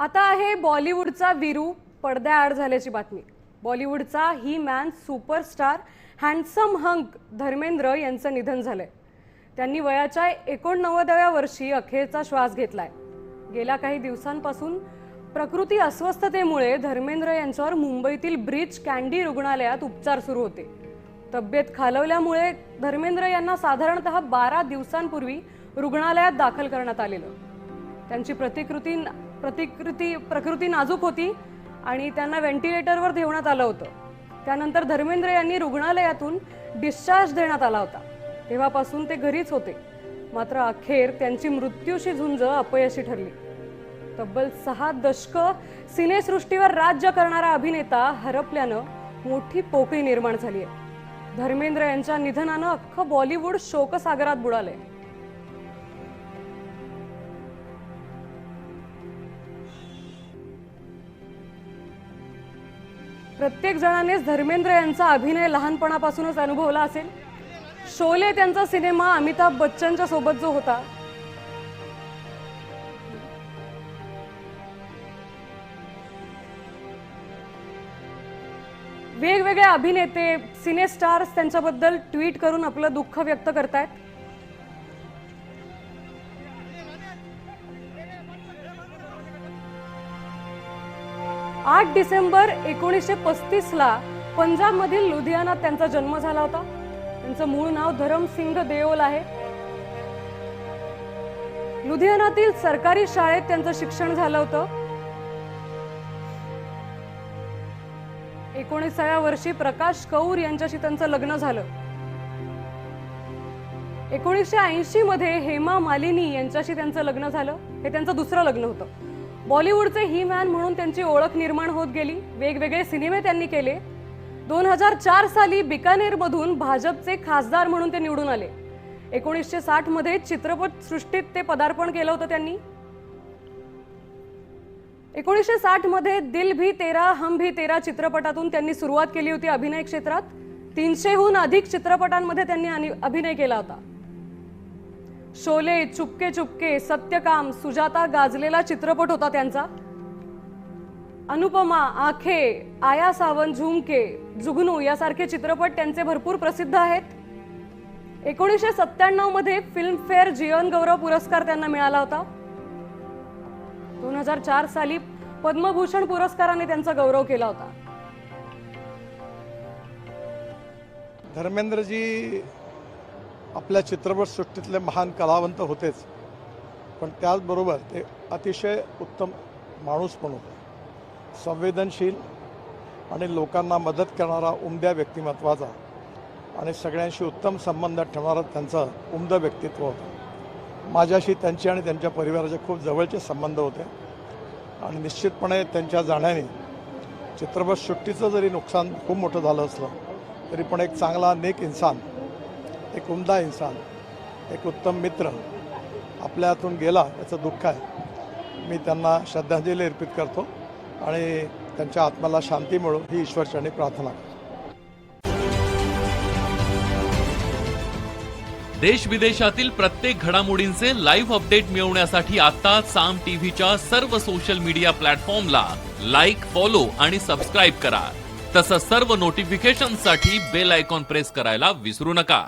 आता आहे बॉलिवूडचा विरू पडद्याआड झाल्याची बातमी. बॉलिवूडचा he man superstar handsome hunk Dharmendra यांचं निधन झालंय. त्यांनी वयाच्या एकोणनव्वदाव्या वर्षी अखेरचा श्वास घेतलाय. गेल्या काही दिवसांपासून प्रकृती अस्वस्थतेमुळे धर्मेंद्र यांच्यावर मुंबईतील ब्रिज कॅन्डी रुग्णालयात उपचार सुरू होते. तब्येत खालवल्यामुळे धर्मेंद्र यांना साधारणतः बारा दिवसांपूर्वी रुग्णालयात दाखल करण्यात आलेलं. त्यांची प्रतिकृती प्रतिकृती प्रकृती नाजूक होती आणि त्यांना व्हेंटिलेटरवर ठेवण्यात आलं होतं. त्यानंतर धर्मेंद्र यांनी रुग्णालयातून डिस्चार्ज देण्यात आला होता. तेव्हापासून ते घरीच होते. मात्र अखेर त्यांची मृत्यूशी झुंज अपयशी ठरली. तब्बल सहा दशकं सिनेसृष्टीवर राज्य करणारा अभिनेता हरपल्यानं मोठी पोकळी निर्माण झाली आहे. धर्मेंद्र यांच्या निधनानं अख्खं बॉलिवूड शोकसागरात बुडालंय. प्रत्येक जणानेच धर्मेंद्र यांचा अभिनय लहानपणापासूनच अनुभवला असेल. शोले त्यांचा सिनेमा अमिताभ बच्चनच्या सोबत जो होता. वेगवेगळे अभिनेते सिनेस्टार्स त्यांच्याबद्दल ट्विट करून आपलं दुःख व्यक्त करतायत. आठ डिसेंबर एकोणीसशे पस्तीसला पंजाबमधील लुधियानात त्यांचा जन्म झाला होता. त्यांचं मूळ नाव धरमसिंग देओल आहे. लुधियानातील सरकारी शाळेत त्यांचं शिक्षण झालं होतं. एकोणीसाव्या वर्षी प्रकाश कौर यांच्याशी त्यांचं लग्न झालं. एकोणीसशे ऐंशी मध्ये हेमा मालिनी यांच्याशी त्यांचं लग्न झालं. हे त्यांचं दुसरं लग्न होतं. बॉलिवूडचे ही मॅन म्हणून त्यांची ओळख निर्माण होत गेली. वेगवेगळे सिनेमे त्यांनी केले. दोन हजार चार साली बिकानेरमधून भाजपचे खासदार म्हणून ते निवडून आले. एकोणीसशे साठमध्ये चित्रपटसृष्टीत चित्रपट सृष्टीत ते पदार्पण केलं होतं त्यांनी. एकोणीसशे साठमध्ये दिल भी तेरा हम भी तेरा चित्रपटातून त्यांनी सुरुवात केली होती अभिनय क्षेत्रात. तीनशेहून अधिक चित्रपटांमध्ये त्यांनी अभिनय केला होता. शोले चुपके चुपके सत्यकाम सुजाता गाजलेला चित्रपट होता त्यांचा. अनुपमा आखे आया सावन झुमके जुगनू यासारखे चित्रपट त्यांचे भरपूर प्रसिद्ध आहेत. एकोणीसशे सत्त्याण्णवमध्ये फिल्मफेअर जीवन गौरव पुरस्कार त्यांना मिळाला होता. दोन हजार चार साली पद्मभूषण पुरस्काराने त्यांचा गौरव केला होता. धर्मेंद्रजी आपल्या चित्रपटसृष्टीतले महान कलावंत होतेच. पण त्याचबरोबर ते अतिशय उत्तम माणूस पण होते. संवेदनशील आणि लोकांना मदत करणारा उमद्या व्यक्तिमत्वाचा आणि सगळ्यांशी उत्तम संबंध ठेवणारा त्यांचं उमदं व्यक्तित्व होतं. माझ्याशी त्यांचे आणि त्यांच्या परिवाराचे खूप जवळचे संबंध होते. आणि निश्चितपणे त्यांच्या जाण्याने चित्रपटसृष्टीचं जरी नुकसान खूप मोठं झालं असलं तरी पण एक चांगला नेक इन्सान एक उमदा इन्सान एक उत्तम मित्र आपल्या हातून गेला याचं दुःख आहे. मी त्यांना श्रद्धांजली अर्पित करतो आणि त्यांच्या आत्म्याला शांती मिळो ही ईश्वरचरणी प्रार्थना करतो. देश विदेशातील प्रत्येक घडामोडींचे लाईव्ह अपडेट मिळवण्यासाठी आता साम टीव्हीच्या सर्व सोशल मीडिया प्लॅटफॉर्मला लाईक फॉलो आणि सबस्क्राईब करा. तसंच सर्व नोटिफिकेशनसाठी बेल आयकॉन प्रेस करायला विसरू नका.